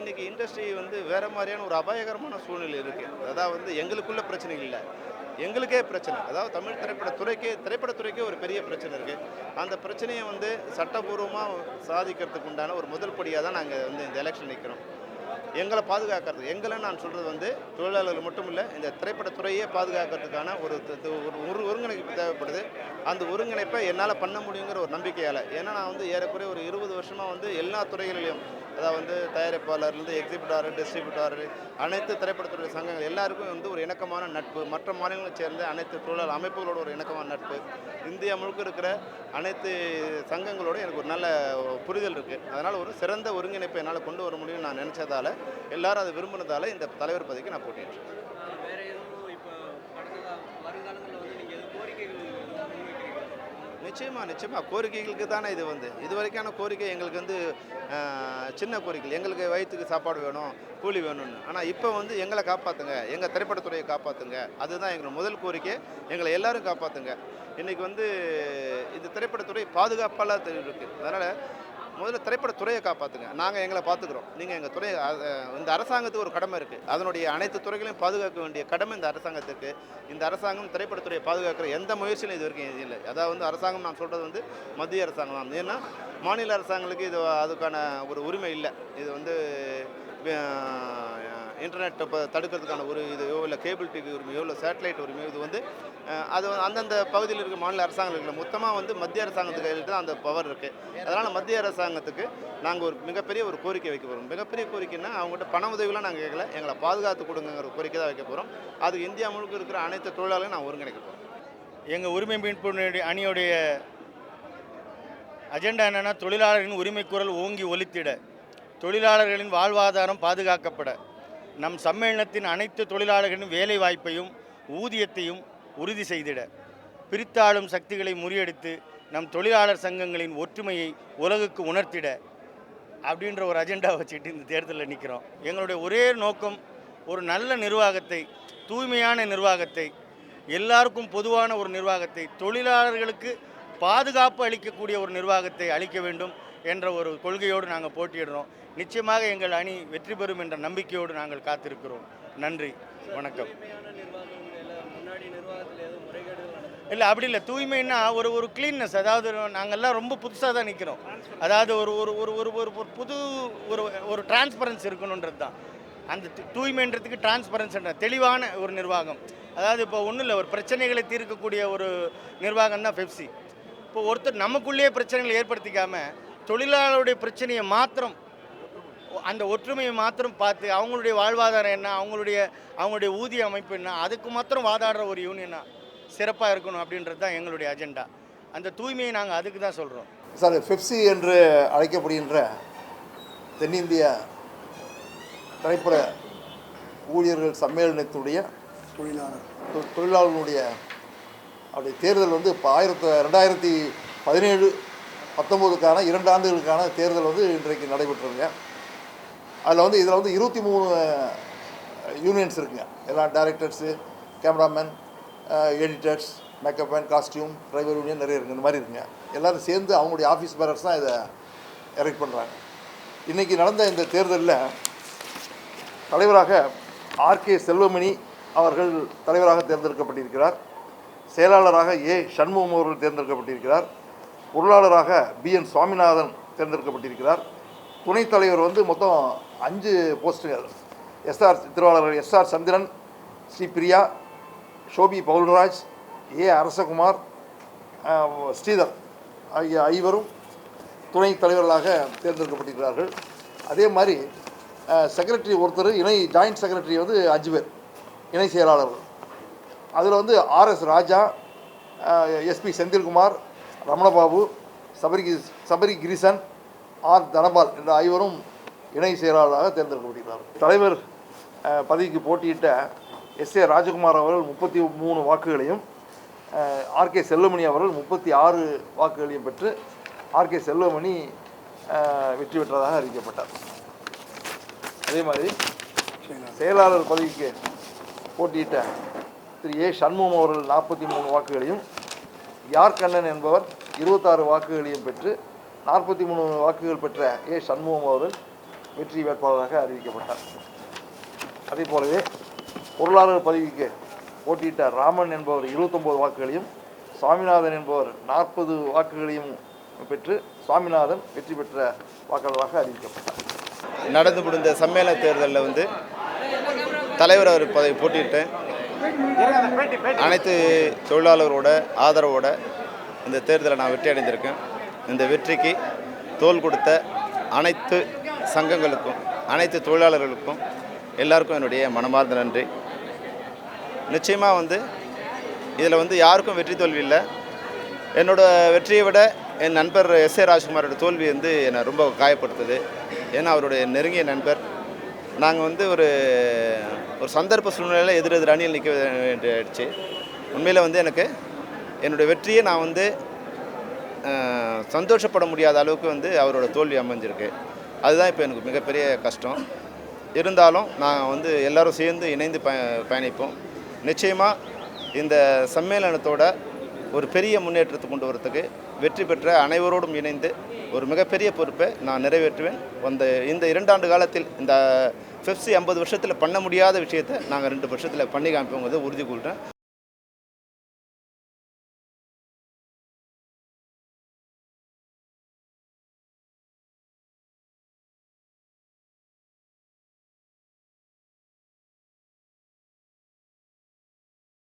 இன்றைக்கி இண்டஸ்ட்ரி வந்து வேறு மாதிரியான ஒரு அபாயகரமான சூழ்நிலை இருக்குது அதாவது வந்து எங்களுக்குள்ள பிரச்சனை இல்லை. எங்களுக்கே பிரச்சனை. அதாவது தமிழ் திரைப்படத்துறைக்கே திரைப்படத்துறைக்கே ஒரு பெரிய பிரச்சனை இருக்குது அந்த பிரச்சனையை வந்து சட்டபூர்வமாக சாதிக்கிறதுக்கு உண்டான ஒரு முதல் படியாக தான் நாங்கள் வந்து இந்த எலெக்ஷன் நிற்கிறோம் எங்களை பாதுகாக்கிறது. எங்களை நான் சொல்கிறது வந்து தொழிலாளர்கள் மட்டும் இல்லை இந்த திரைப்படத்துறையே பாதுகாக்கிறதுக்கான ஒரு ஒரு ஒரு ஒருங்கிணைப்பு தேவைப்படுது. அந்த ஒருங்கிணைப்பை என்னால் பண்ண முடியுங்கிற ஒரு நம்பிக்கையால். ஏன்னா நான் வந்து ஏறக்குறைய ஒரு இருபது வருஷமாக வந்து எல்லா துறைகளிலும் அதாவது வந்து தயாரிப்பாளர்லேருந்து எக்ஸிபிட்டார் டிஸ்ட்ரிபியூட்டார் அனைத்து திரைப்படத்துறை சங்கங்கள் எல்லாருக்கும் வந்து ஒரு இணக்கமான நட்பு. மற்ற மாநிலங்களை சேர்ந்த அனைத்து தொழிலாளர் அமைப்புகளோட ஒரு இணக்கமான நட்பு. இந்தியா முழுக்க இருக்கிற அனைத்து சங்கங்களோட எனக்கு ஒரு நல்ல புரிதல் இருக்குது அதனால் ஒரு சிறந்த ஒருங்கிணைப்பை என்னால் கொண்டு வர முடியும்னு நான் நினச்சதால எல்லாரும் அதை விரும்பினதால இந்த தலைவர் பதவிக்கு நான் போட்டியிட்டேன். நிச்சயமாக நிச்சயமாக கோரிக்கைகளுக்கு தானே இது வந்து. இது வரைக்கான கோரிக்கை எங்களுக்கு வந்து சின்ன கோரிக்கை எங்களுக்கு வயிற்றுக்கு சாப்பாடு வேணும் கூலி வேணும்னு. ஆனால் இப்போ வந்து எங்களை காப்பாற்றுங்க எங்கள் திரைப்படத்துறையை காப்பாற்றுங்க அதுதான் எங்களோட முதல் கோரிக்கை. எங்களை எல்லாரும் காப்பாற்றுங்க இன்றைக்கி வந்து இந்த திரைப்படத்துறை பாதுகாப்பால இருக்குது அதனால் முதல்ல திரைப்பட துறையை காப்பாற்றுங்க நாங்கள் எங்களை பார்த்துக்குறோம். நீங்கள் எங்கள் துறையை இந்த அரசாங்கத்துக்கு ஒரு கடமை இருக்குது அதனுடைய அனைத்து துறைகளையும் பாதுகாக்க வேண்டிய கடமை இந்த அரசாங்கத்துக்கு இந்த அரசாங்கம் திரைப்படத்துறையை பாதுகாக்கிற எந்த முயற்சியிலும் இது வரைக்கும் இது இல்லை. அதாவது வந்து அரசாங்கம் நான் சொல்கிறது வந்து மத்திய அரசாங்கம் தான். ஏன்னா மாநில அரசாங்கங்களுக்கு இது அதுக்கான ஒரு உரிமை இல்லை. இது வந்து இன்டர்நெட் இப்போ தடுக்கிறதுக்கான ஒரு இதையோ இல்லை கேபிள் டிவி உரிமையோ இல்லை சேட்டலைட் உரிமையோ இது வந்து அது வந்து அந்தந்த பகுதியில் இருக்க மாநில அரசாங்கங்களுக்கு மொத்தமாக வந்து மத்திய அரசாங்கத்துக்கு கையில் தான் அந்த பவர் இருக்குது அதனால் மத்திய அரசாங்கத்துக்கு நாங்கள் ஒரு மிகப்பெரிய ஒரு கோரிக்கை வைக்க போகிறோம் மிகப்பெரிய கோரிக்கைன்னா அவங்ககிட்ட பண உதவிலாம் நாங்கள் கேட்கல எங்களை பாதுகாத்து கொடுங்கிற கோரிக்கை தான் வைக்க போகிறோம் அது இந்தியா முழுக்க இருக்கிற அனைத்து தொழிலாளர்களும் நான் ஒருங்கிணைக்க போகிறோம் எங்கள் உரிமை மீட்பு அணியுடைய அஜெண்டா என்னென்னா தொழிலாளர்களின் உரிமை குரல் ஓங்கி ஒலித்திட தொழிலாளர்களின் வாழ்வாதாரம் பாதுகாக்கப்பட. நம் சம்மேளனத்தின் அனைத்து தொழிலாளர்களின் வேலை வாய்ப்பையும் ஊதியத்தையும் உறுதி செய்திட. பிரித்தாளும் சக்திகளை முறியடித்து நம் தொழிலாளர் சங்கங்களின் ஒற்றுமையை உலகுக்கு உணர்த்திட அப்படின்ற ஒரு அஜெண்டா வச்சுட்டு இந்த தேர்தலில் நிற்கிறோம் எங்களுடைய ஒரே நோக்கம் ஒரு நல்ல நிர்வாகத்தை தூய்மையான நிர்வாகத்தை எல்லாருக்கும் பொதுவான ஒரு நிர்வாகத்தை தொழிலாளர்களுக்கு பாதுகாப்பு அளிக்கக்கூடிய ஒரு நிர்வாகத்தை அளிக்க வேண்டும் என்ற ஒரு கொள்கையோடு நாங்கள் போட்டியிடுறோம். நிச்சயமாக எங்கள் அணி வெற்றி பெறும் என்ற நம்பிக்கையோடு நாங்கள் காத்திருக்கிறோம். நன்றி. வணக்கம். இல்லை அப்படி இல்லை. தூய்மைன்னா ஒரு ஒரு க்ளீன்னஸ் அதாவது நாங்கள்லாம் ரொம்ப புதுசாக தான் நிற்கிறோம் அதாவது ஒரு ஒரு ஒரு ஒரு ஒரு ஒரு புது ஒரு ஒரு டிரான்ஸ்பரன்ஸ் இருக்கணுன்றது தான். அந்த தூய்மைன்றதுக்கு டிரான்ஸ்பரன்ஸ்ன்ற தெளிவான ஒரு நிர்வாகம். அதாவது இப்போ ஒன்றும் இல்லை ஒரு பிரச்சனைகளை தீர்க்கக்கூடிய ஒரு நிர்வாகம் தான் பெப்சி இப்போ ஒருத்தர் நமக்குள்ளேயே பிரச்சனைகளை ஏற்படுத்திக்காமல் தொழிலாளருடைய பிரச்சனையை மாத்திரம் அந்த ஒற்றுமையை மாத்திரம் பார்த்து அவங்களுடைய வாழ்வாதாரம் என்ன அவங்களுடைய அவங்களுடைய ஊதிய அமைப்பு என்ன அதுக்கு மாத்திரம் வாதாடுற ஒரு யூனியனா சிறப்பாக இருக்கணும் அப்படின்றது தான் எங்களுடைய அஜெண்டா அந்த தூய்மையை நாங்கள் அதுக்கு தான் சொல்கிறோம் சார் பெப்சி என்று அழைக்கப்படுகின்ற தென்னிந்திய திரைப்பட ஊழியர்கள் சம்மேளனத்துடைய தொழிலாளர். தொழிலாளர்களுடைய அப்படி தேர்தல் வந்து இப்போ ஆயிரத்து ரெண்டாயிரத்தி பதினேழு பத்தொம்போதுக்கான இரண்டு ஆண்டுகளுக்கான தேர்தல் வந்து இன்றைக்கு நடைபெற்றுருங்க அதில் வந்து இதில் வந்து இருபத்தி மூணு யூனியன்ஸ் இருக்குங்க. எல்லா directors cameraman editors makeup man costume driver union நிறைய இருக்குது இந்த மாதிரி இருக்குங்க. எல்லோரும் சேர்ந்து அவங்களுடைய ஆஃபீஸ் பேரர்ஸ் தான் இதை எரெக்ட் பண்ணுறாங்க இன்றைக்கி நடந்த இந்த தேர்தலில் தலைவராக ஆர்கே செல்வமணி அவர்கள் தலைவராக தேர்ந்தெடுக்கப்பட்டிருக்கிறார். செயலாளராக ஏ. சண்முகம் அவர்கள் தேர்ந்தெடுக்கப்பட்டிருக்கிறார். பொருளாளராக பி. என். சுவாமிநாதன் தேர்ந்தெடுக்கப்பட்டிருக்கிறார். துணைத் தலைவர் வந்து மொத்தம் அஞ்சு போஸ்ட்டுகள். S R திருவாளர்கள் S R Chandran Sri Priya Shobi Paulraj A. Arasakumar Sridhar ஆகிய ஐவரும் துணைத் தலைவர்களாக தேர்ந்தெடுக்கப்பட்டிருக்கிறார்கள். அதே மாதிரி செக்ரட்டரி ஒருத்தர் இணை ஜாயிண்ட் செக்ரட்டரி வந்து அஞ்சு பேர் இணை செயலாளர்கள். அதில் வந்து R S Raja S P Senthilkumar Ramanababu Sabari Sabari Krishan R Dhanapal என்ற ஐவரும் இணை செயலாளராக தேர்ந்தெடுக்கப்பட்டிருக்கிறார் தலைவர் பதவிக்கு போட்டியிட்ட எஸ் ஏ ராஜகுமார் அவர்கள் முப்பத்தி மூணு வாக்குகளையும் ஆர்கே செல்வமணி அவர்கள் முப்பத்தி ஆறு வாக்குகளையும் பெற்று ஆர்கே செல்வமணி வெற்றி பெற்றதாக அறிவிக்கப்பட்டார். அதே மாதிரி செயலாளர் பதவிக்கு போட்டியிட்ட திரு ஏ சண்முகம் அவர்கள் நாற்பத்தி மூணு வாக்குகளையும் யார் கண்ணன் என்பவர் இருபத்தாறு வாக்குகளையும் பெற்று நாற்பத்தி மூணு வாக்குகள் பெற்ற ஏ சண்முகம் அவர்கள் வெற்றி வேட்பாளராக அறிவிக்கப்பட்டார். அதே போலவே பொருளாளர் பதவிக்கு போட்டியிட்ட ராமன் என்பவர் 29 வாக்குகளையும் சுவாமிநாதன் என்பவர் நாற்பது வாக்குகளையும் பெற்று சுவாமிநாதன் வெற்றி பெற்ற வாக்காளராக அறிவிக்கப்பட்டார். நடந்து முடிந்த சம்மேளன தேர்தலில் வந்து தலைவர் அவர் பதவி போட்டியிட்டேன் அனைத்து தொழிலாளர்களோட ஆதரவோட இந்த தேர்தலை நான் வெற்றி அடைந்திருக்கேன். இந்த வெற்றிக்கு தோல் கொடுத்த அனைத்து சங்கங்களுக்கும் அனைத்து தொழிலாளர்களுக்கும் எல்லாருக்கும் என்னுடைய மனமார்ந்த நன்றி. நிச்சயமாக வந்து இதில் வந்து யாருக்கும் வெற்றி தோல்வி இல்லை. என்னோடய வெற்றியை விட என் நண்பர் எஸ் ஏ ராஜ்குமாரோட தோல்வி வந்து என்னை ரொம்ப காயப்படுத்துது. ஏன்னா அவருடைய நெருங்கிய நண்பர் நாங்கள் வந்து ஒரு ஒரு சந்தர்ப்ப சூழ்நிலையில் எதிர் எதிர் அணியில் நிற்க வேண்டியாயிடுச்சு உண்மையில் வந்து எனக்கு என்னுடைய வெற்றியை நான் வந்து சந்தோஷப்பட முடியாத அளவுக்கு வந்து அவரோட தோல்வி அமைஞ்சிருக்கு. அதுதான் இப்போ எனக்கு மிகப்பெரிய கஷ்டம். இருந்தாலும் நான் வந்து எல்லோரும் சேர்ந்து இணைந்து ப பயணிப்போம். நிச்சயமாக இந்த சம்மேளனத்தோட ஒரு பெரிய முன்னேற்றத்தை கொண்டு வரத்துக்கு வெற்றி பெற்ற அனைவரோடும் இணைந்து ஒரு மிகப்பெரிய பொறுப்பை நான் நிறைவேற்றுவேன். அந்த இந்த இரண்டாண்டு காலத்தில் இந்த பெப்சி ஐம்பது வருஷத்தில் பண்ண முடியாத விஷயத்தை நாங்கள் ரெண்டு வருஷத்தில் பண்ணி காமிப்போங்கிறத உறுதி கொள்கிறேன்